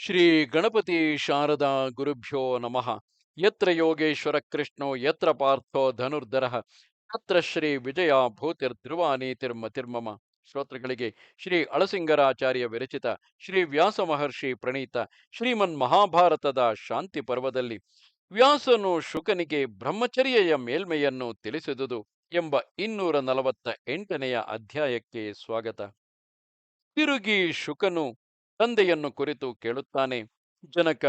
ಶ್ರೀ ಗಣಪತಿ ಶಾರದಾ ಗುರುಭ್ಯೋ ನಮಃ. ಯತ್ರ ಯೋಗೇಶ್ವರ ಕೃಷ್ಣೋ, ಯತ್ರ ಪಾರ್ಥೋ ಧನುರ್ಧರ, ತತ್ರ ಶ್ರೀ ವಿಜಯ ಭೂತಿರ್ಧ್ರುವಾನೀತಿರ್ಮತಿರ್ಮಮ ಶ್ರೋತೃಗಳಿಗೆ ಶ್ರೀ ಅಳಸಿಂಗರಾಚಾರ್ಯ ವಿರಚಿತ, ಶ್ರೀ ವ್ಯಾಸ ಮಹರ್ಷಿ ಪ್ರಣೀತ, ಶ್ರೀಮನ್ ಮಹಾಭಾರತದ ಶಾಂತಿ ಪರ್ವದಲ್ಲಿ ವ್ಯಾಸನು ಶುಕನಿಗೆ ಬ್ರಹ್ಮಚರ್ಯೆಯ ಮೇಲ್ಮೆಯನ್ನು ತಿಳಿಸಿದುದು ಎಂಬ ಇನ್ನೂರ ನಲವತ್ತ ಎಂಟನೆಯ ಅಧ್ಯಾಯಕ್ಕೆ ಸ್ವಾಗತ. ತಿರುಗಿ ಶುಕನು ತಂದೆಯನ್ನು ಕುರಿತು ಕೇಳುತ್ತಾನೆ. ಜನಕ,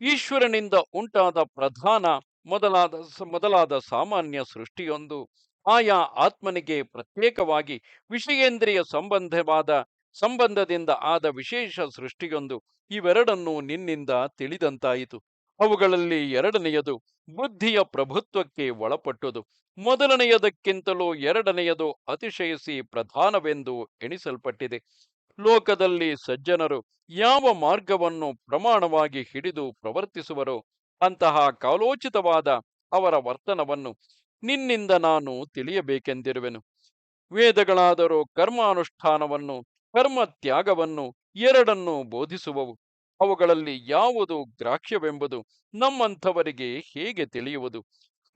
ಈಶ್ವರನಿಂದ ಉಂಟಾದ ಪ್ರಧಾನ ಮೊದಲಾದ ಮೊದಲಾದ ಸಾಮಾನ್ಯ ಸೃಷ್ಟಿಯೊಂದು. ಆಯಾ ಆತ್ಮನಿಗೆ ಪ್ರತ್ಯೇಕವಾಗಿ ವಿಷಯೇಂದ್ರಿಯ ಸಂಬಂಧವಾದ, ಸಂಬಂಧದಿಂದ ಆದ ವಿಶೇಷ ಸೃಷ್ಟಿಯೊಂದು. ಇವೆರಡನ್ನು ನಿನ್ನಿಂದ ತಿಳಿದಂತಾಯಿತು. ಅವುಗಳಲ್ಲಿ ಎರಡನೆಯದು ಬುದ್ಧಿಯ ಪ್ರಭುತ್ವಕ್ಕೆ ಒಳಪಟ್ಟುದು. ಮೊದಲನೆಯದಕ್ಕಿಂತಲೂ ಎರಡನೆಯದು ಅತಿಶಯಿಸಿ ಪ್ರಧಾನವೆಂದು ಎಣಿಸಲ್ಪಟ್ಟಿದೆ. ಲೋಕದಲ್ಲಿ ಸಜ್ಜನರು ಯಾವ ಮಾರ್ಗವನ್ನು ಪ್ರಮಾಣವಾಗಿ ಹಿಡಿದು ಪ್ರವರ್ತಿಸುವರೋ ಅಂತಹ ಕಾಲೋಚಿತವಾದ ಅವರ ವರ್ತನವನ್ನು ನಿನ್ನಿಂದ ನಾನು ತಿಳಿಯಬೇಕೆಂದಿರುವೆನು. ವೇದಗಳಾದರೂ ಕರ್ಮಾನುಷ್ಠಾನವನ್ನು ಕರ್ಮ ತ್ಯಾಗವನ್ನು ಎರಡನ್ನು ಬೋಧಿಸುವವು. ಅವುಗಳಲ್ಲಿ ಯಾವುದು ಗ್ರಾಹ್ಯವೆಂಬುದು ನಮ್ಮಂಥವರಿಗೆ ಹೇಗೆ ತಿಳಿಯುವುದು?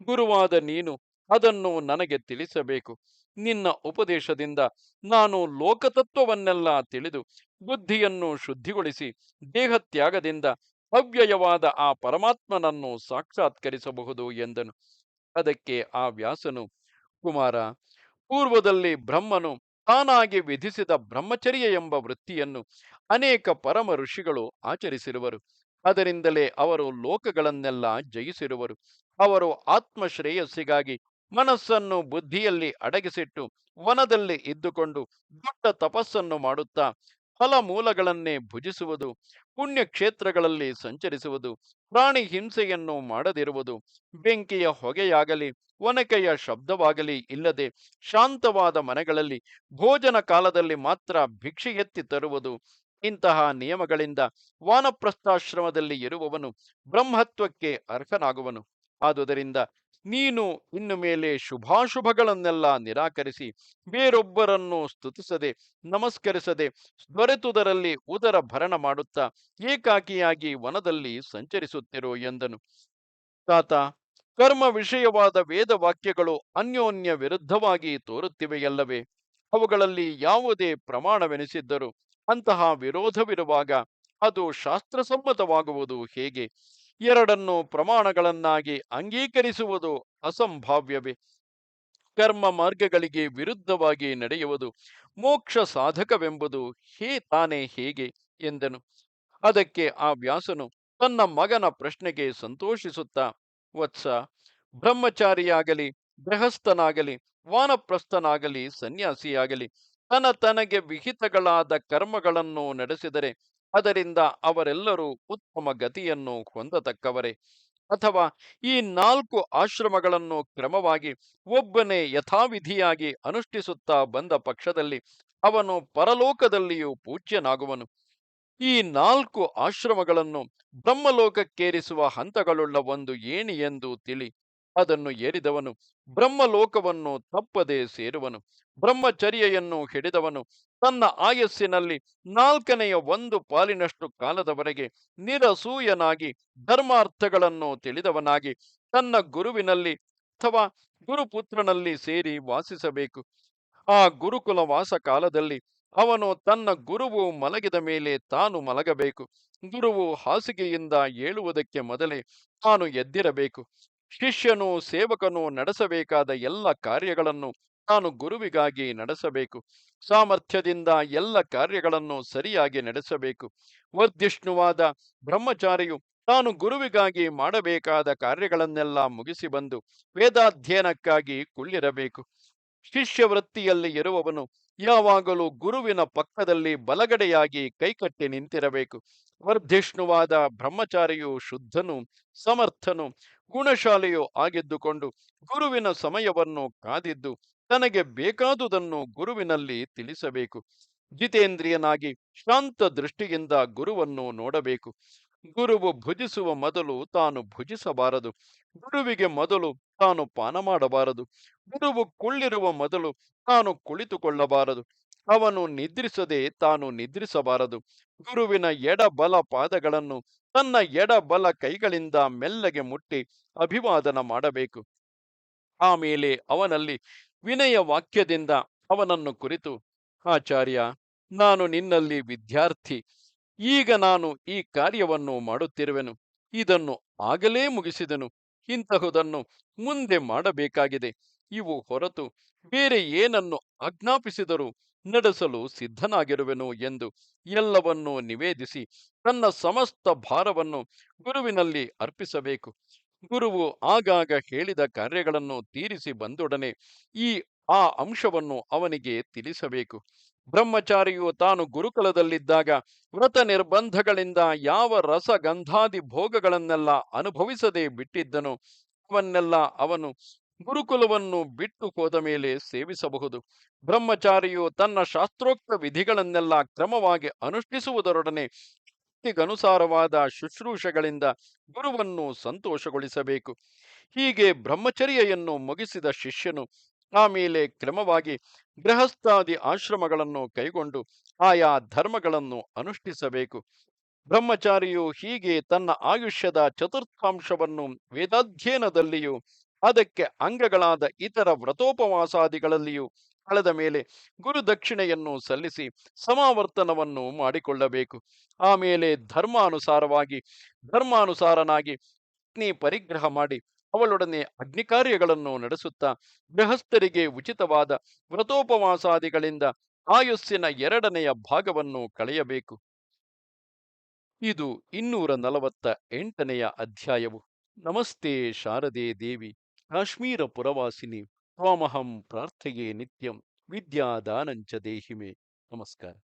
ಗುರುವಾದ ನೀನು ಅದನ್ನು ನನಗೆ ತಿಳಿಸಬೇಕು. ನಿನ್ನ ಉಪದೇಶದಿಂದ ನಾನು ಲೋಕತತ್ವವನ್ನೆಲ್ಲ ತಿಳಿದು ಬುದ್ಧಿಯನ್ನು ಶುದ್ಧಿಗೊಳಿಸಿ ದೇಹತ್ಯಾಗದಿಂದ ಅವ್ಯಯವಾದ ಆ ಪರಮಾತ್ಮನನ್ನು ಸಾಕ್ಷಾತ್ಕರಿಸಬಹುದು ಎಂದನು. ಅದಕ್ಕೆ ಆ ವ್ಯಾಸನು, ಕುಮಾರ, ಪೂರ್ವದಲ್ಲಿ ಬ್ರಹ್ಮನು ತಾನಾಗಿ ವಿಧಿಸಿದ ಬ್ರಹ್ಮಚರ್ಯ ಎಂಬ ವೃತ್ತಿಯನ್ನು ಅನೇಕ ಪರಮ ಋಷಿಗಳು ಆಚರಿಸಿರುವರು. ಅದರಿಂದಲೇ ಅವರು ಲೋಕಗಳನ್ನೆಲ್ಲ ಜಯಿಸಿರುವರು. ಅವರು ಆತ್ಮಶ್ರೇಯಸ್ಸಿಗಾಗಿ ಮನಸ್ಸನ್ನು ಬುದ್ಧಿಯಲ್ಲಿ ಅಡಗಿಸಿಟ್ಟು ವನದಲ್ಲಿ ಇದ್ದುಕೊಂಡು ದೊಡ್ಡ ತಪಸ್ಸನ್ನು ಮಾಡುತ್ತಾ ಫಲ ಮೂಲಗಳನ್ನೇ ಭುಜಿಸುವುದು, ಪುಣ್ಯಕ್ಷೇತ್ರಗಳಲ್ಲಿ ಸಂಚರಿಸುವುದು, ಪ್ರಾಣಿ ಹಿಂಸೆಯನ್ನು ಮಾಡದಿರುವುದು, ಬೆಂಕಿಯ ಹೊಗೆಯಾಗಲಿ, ಒನಕೆಯ ಶಬ್ದವಾಗಲಿ ಇಲ್ಲದೆ ಶಾಂತವಾದ ಮನೆಗಳಲ್ಲಿ ಭೋಜನ ಕಾಲದಲ್ಲಿ ಮಾತ್ರ ಭಿಕ್ಷೆ ಎತ್ತಿ ತರುವುದು, ಇಂತಹ ನಿಯಮಗಳಿಂದ ವಾನಪ್ರಸ್ಥಾಶ್ರಮದಲ್ಲಿ ಇರುವವನು ಬ್ರಹ್ಮತ್ವಕ್ಕೆ ಅರ್ಹನಾಗುವನು. ಆದುದರಿಂದ ನೀನು ಇನ್ನು ಮೇಲೆ ಶುಭಾಶುಭಗಳನ್ನೆಲ್ಲ ನಿರಾಕರಿಸಿ ಬೇರೊಬ್ಬರನ್ನು ಸ್ತುತಿಸದೆ, ನಮಸ್ಕರಿಸದೆ, ದೊರೆತುದರಲ್ಲಿ ಉದರ ಭರಣ ಮಾಡುತ್ತಾ ಏಕಾಕಿಯಾಗಿ ವನದಲ್ಲಿ ಸಂಚರಿಸುತ್ತಿರು ಎಂದನು. ತಾತ, ಕರ್ಮ ವಿಷಯವಾದ ವೇದ ವಾಕ್ಯಗಳು ಅನ್ಯೋನ್ಯ ವಿರುದ್ಧವಾಗಿ ತೋರುತ್ತಿವೆಯಲ್ಲವೇ ಅವುಗಳಲ್ಲಿ ಯಾವುದೇ ಪ್ರಮಾಣವೆನಿಸಿದ್ದರೂ ಅಂತಹ ವಿರೋಧವಿರುವಾಗ ಅದು ಶಾಸ್ತ್ರಸಮ್ಮತವಾಗುವುದು ಹೇಗೆ? ಎರಡನ್ನು ಪ್ರಮಾಣಗಳನ್ನಾಗಿ ಅಂಗೀಕರಿಸುವುದು ಅಸಂಭಾವ್ಯವೇ. ಕರ್ಮ ಮಾರ್ಗಗಳಿಗೆ ವಿರುದ್ಧವಾಗಿ ನಡೆಯುವುದು ಮೋಕ್ಷ ಸಾಧಕವೆಂಬುದು ಹೇ ತಾನೇ ಹೇಗೆ ಎಂದನು. ಅದಕ್ಕೆ ಆ ವ್ಯಾಸನು ತನ್ನ ಮಗನ ಪ್ರಶ್ನೆಗೆ ಸಂತೋಷಿಸುತ್ತಾ, ವತ್ಸ, ಬ್ರಹ್ಮಚಾರಿಯಾಗಲಿ, ಗೃಹಸ್ಥನಾಗಲಿ, ವಾನಪ್ರಸ್ಥನಾಗಲಿ, ಸನ್ಯಾಸಿಯಾಗಲಿ ತನ ತನಗೆ ವಿಹಿತಗಳಾದ ಕರ್ಮಗಳನ್ನು ನಡೆಸಿದರೆ ಅದರಿಂದ ಅವರೆಲ್ಲರೂ ಉತ್ತಮ ಗತಿಯನ್ನು ಹೊಂದತಕ್ಕವರೇ. ಅಥವಾ ಈ ನಾಲ್ಕು ಆಶ್ರಮಗಳನ್ನು ಕ್ರಮವಾಗಿ ಒಬ್ಬನೇ ಯಥಾವಿಧಿಯಾಗಿ ಅನುಷ್ಠಿಸುತ್ತಾ ಬಂದ ಪಕ್ಷದಲ್ಲಿ ಅವನು ಪರಲೋಕದಲ್ಲಿಯೂ ಪೂಜ್ಯನಾಗುವನು. ಈ ನಾಲ್ಕು ಆಶ್ರಮಗಳನ್ನು ಬ್ರಹ್ಮಲೋಕಕ್ಕೇರಿಸುವ ಹಂತಗಳುಳ್ಳ ಒಂದು ಏಣಿ ಎಂದು ತಿಳಿ. ಅದನ್ನು ಏರಿದವನು ಬ್ರಹ್ಮಲೋಕವನ್ನು ತಪ್ಪದೆ ಸೇರುವನು, ಬ್ರಹ್ಮಚರ್ಯೆಯನ್ನು ಹಿಡಿದವನು, ತನ್ನ ಆಯಸ್ಸಿನಲ್ಲಿ ನಾಲ್ಕನೆಯ ಒಂದು ಪಾಲಿನಷ್ಟು ಕಾಲದವರೆಗೆ ನಿರಸೂಯನಾಗಿ ಧರ್ಮಾರ್ಥಗಳನ್ನು ತಿಳಿದವನಾಗಿ ತನ್ನ ಗುರುವಿನಲ್ಲಿ ಅಥವಾ ಗುರುಪುತ್ರನಲ್ಲಿ ಸೇರಿ ವಾಸಿಸಬೇಕು. ಆ ಗುರುಕುಲ ವಾಸ ಕಾಲದಲ್ಲಿ ಅವನು ತನ್ನ ಗುರುವು ಮಲಗಿದ ಮೇಲೆ ತಾನು ಮಲಗಬೇಕು. ಗುರುವು ಹಾಸಿಗೆಯಿಂದ ಏಳುವುದಕ್ಕೆ ಮೊದಲೇ ತಾನು ಎದ್ದಿರಬೇಕು. ಶಿಷ್ಯನು ಸೇವಕನು ನಡೆಸಬೇಕಾದ ಎಲ್ಲ ಕಾರ್ಯಗಳನ್ನು ನಾನು ಗುರುವಿಗಾಗಿ ನಡೆಸಬೇಕು. ಸಾಮರ್ಥ್ಯದಿಂದ ಎಲ್ಲ ಕಾರ್ಯಗಳನ್ನು ಸರಿಯಾಗಿ ನಡೆಸಬೇಕು. ವರ್ಧಿಷ್ಣುವಾದ ಬ್ರಹ್ಮಚಾರಿಯು ತಾನು ಗುರುವಿಗಾಗಿ ಮಾಡಬೇಕಾದ ಕಾರ್ಯಗಳನ್ನೆಲ್ಲ ಮುಗಿಸಿ ಬಂದು ವೇದಾಧ್ಯಯನಕ್ಕಾಗಿ ಕುಳ್ಳಿರಬೇಕು. ಶಿಷ್ಯವೃತ್ತಿಯಲ್ಲಿ ಇರುವವನು ಯಾವಾಗಲೂ ಗುರುವಿನ ಪಕ್ಕದಲ್ಲಿ ಬಲಗಡೆಯಾಗಿ ಕೈಕಟ್ಟಿ ನಿಂತಿರಬೇಕು. ವರ್ಧಿಷ್ಣುವಾದ ಬ್ರಹ್ಮಚಾರಿಯು ಶುದ್ಧನು, ಸಮರ್ಥನು, ಗುಣಶಾಲೆಯು ಆಗಿದ್ದುಕೊಂಡು ಗುರುವಿನ ಸಮಯವನ್ನು ಕಾದಿದ್ದು ತನಗೆ ಬೇಕಾದುದನ್ನು ಗುರುವಿನಲ್ಲಿ ತಿಳಿಸಬೇಕು. ಜಿತೇಂದ್ರಿಯನಾಗಿ ಶಾಂತ ದೃಷ್ಟಿಯಿಂದ ಗುರುವನ್ನು ನೋಡಬೇಕು. ಗುರುವು ಭುಜಿಸುವ ಮೊದಲು ತಾನು ಭುಜಿಸಬಾರದು. ಗುರುವಿಗೆ ಮೊದಲು ತಾನು ಪಾನ ಮಾಡಬಾರದು. ಗುರುವು ಕುಳ್ಳಿರುವ ಮೊದಲು ತಾನು ಕುಳಿತುಕೊಳ್ಳಬಾರದು. ಅವನು ನಿದ್ರಿಸದೆ ತಾನು ನಿದ್ರಿಸಬಾರದು. ಗುರುವಿನ ಎಡ ಬಲ ಪಾದಗಳನ್ನು ತನ್ನ ಎಡ ಬಲ ಕೈಗಳಿಂದ ಮೆಲ್ಲಗೆ ಮುಟ್ಟಿ ಅಭಿವಾದನ ಮಾಡಬೇಕು. ಆಮೇಲೆ ಅವನಲ್ಲಿ ವಿನಯ ವಾಕ್ಯದಿಂದ ಅವನನ್ನು ಕುರಿತು, ಆಚಾರ್ಯ, ನಾನು ನಿನ್ನಲ್ಲಿ ವಿದ್ಯಾರ್ಥಿ. ಈಗ ನಾನು ಈ ಕಾರ್ಯವನ್ನು ಮಾಡುತ್ತಿರುವೆನು. ಇದನ್ನು ಆಗಲೇ ಮುಗಿಸಿದನು. ಇಂತಹುದನ್ನು ಮುಂದೆ ಮಾಡಬೇಕಾಗಿದೆ. ಇವು ಹೊರತು ಬೇರೆ ಏನನ್ನು ಆಜ್ಞಾಪಿಸಿದರೂ ನಡೆಸಲು ಸಿದ್ಧನಾಗಿರುವೆನು ಎಂದು ಎಲ್ಲವನ್ನೂ ನಿವೇದಿಸಿ ತನ್ನ ಸಮಸ್ತ ಭಾರವನ್ನು ಗುರುವಿನಲ್ಲಿ ಅರ್ಪಿಸಬೇಕು. ಗುರುವು ಆಗಾಗ ಹೇಳಿದ ಕಾರ್ಯಗಳನ್ನು ತೀರಿಸಿ ಬಂದೊಡನೆ ಈ ಆ ಅಂಶವನ್ನು ಅವನಿಗೆ ತಿಳಿಸಬೇಕು. ಬ್ರಹ್ಮಚಾರಿಯು ತಾನು ಗುರುಕುಲದಲ್ಲಿದ್ದಾಗ ವ್ರತ ನಿರ್ಬಂಧಗಳಿಂದ ಯಾವ ರಸಗಂಧಾದಿ ಭೋಗಗಳನ್ನೆಲ್ಲ ಅನುಭವಿಸದೆ ಬಿಟ್ಟಿದ್ದನು ಅವನ್ನೆಲ್ಲ ಅವನು ಗುರುಕುಲವನ್ನು ಬಿಟ್ಟು ಹೋದ ಮೇಲೆ ಸೇವಿಸಬಹುದು. ಬ್ರಹ್ಮಚಾರಿಯು ತನ್ನ ಶಾಸ್ತ್ರೋಕ್ತ ವಿಧಿಗಳನ್ನೆಲ್ಲ ಕ್ರಮವಾಗಿ ಅನುಷ್ಠಿಸುವುದರೊಡನೆ ಅನುಸಾರವಾದ ಶುಶ್ರೂಷೆಗಳಿಂದ ಗುರುವನ್ನು ಸಂತೋಷಗೊಳಿಸಬೇಕು. ಹೀಗೆ ಬ್ರಹ್ಮಚರ್ಯೆಯನ್ನು ಮುಗಿಸಿದ ಶಿಷ್ಯನು ಆಮೇಲೆ ಕ್ರಮವಾಗಿ ಗೃಹಸ್ಥಾದಿ ಆಶ್ರಮಗಳನ್ನು ಕೈಗೊಂಡು ಆಯಾ ಧರ್ಮಗಳನ್ನು ಅನುಷ್ಠಿಸಬೇಕು. ಬ್ರಹ್ಮಚಾರಿಯು ಹೀಗೆ ತನ್ನ ಆಯುಷ್ಯದ ಚತುರ್ಥಾಂಶವನ್ನು ವೇದಾಧ್ಯಯನದಲ್ಲಿಯೂ, ಅದಕ್ಕೆ ಅಂಗಗಳಾದ ಇತರ ವ್ರತೋಪವಾಸಾದಿಗಳಲ್ಲಿಯೂ ಕಳೆದ ಮೇಲೆ ಗುರು ದಕ್ಷಿಣೆಯನ್ನು ಸಲ್ಲಿಸಿ ಸಮಾವರ್ತನವನ್ನು ಮಾಡಿಕೊಳ್ಳಬೇಕು. ಆಮೇಲೆ ಧರ್ಮಾನುಸಾರವಾಗಿ, ಧರ್ಮಾನುಸಾರನಾಗಿ ಪತ್ನಿ ಪರಿಗ್ರಹ ಮಾಡಿ ಅವಳೊಡನೆ ಅಗ್ನಿ ಕಾರ್ಯಗಳನ್ನು ನಡೆಸುತ್ತಾ ಗೃಹಸ್ಥರಿಗೆ ಉಚಿತವಾದ ವ್ರತೋಪವಾಸಾದಿಗಳಿಂದ ಆಯುಸ್ಸಿನ ಎರಡನೆಯ ಭಾಗವನ್ನು ಕಳೆಯಬೇಕು. ಇದು ಇನ್ನೂರ ನಲವತ್ತ ಎಂಟನೆಯ ಅಧ್ಯಾಯವು. ನಮಸ್ತೆ ಶಾರದೆ ದೇವಿ. ಕಾಶ್ಮೀರ ಪುರವಾಸಿನಿ. ತ್ವಾಮಹಂ ಪ್ರಾರ್ಥೆಯೇ ನಿತ್ಯಂ. ವಿದ್ಯಾದಾನಂಚ ದೇಹಿಮೆ. ನಮಸ್ಕಾರ.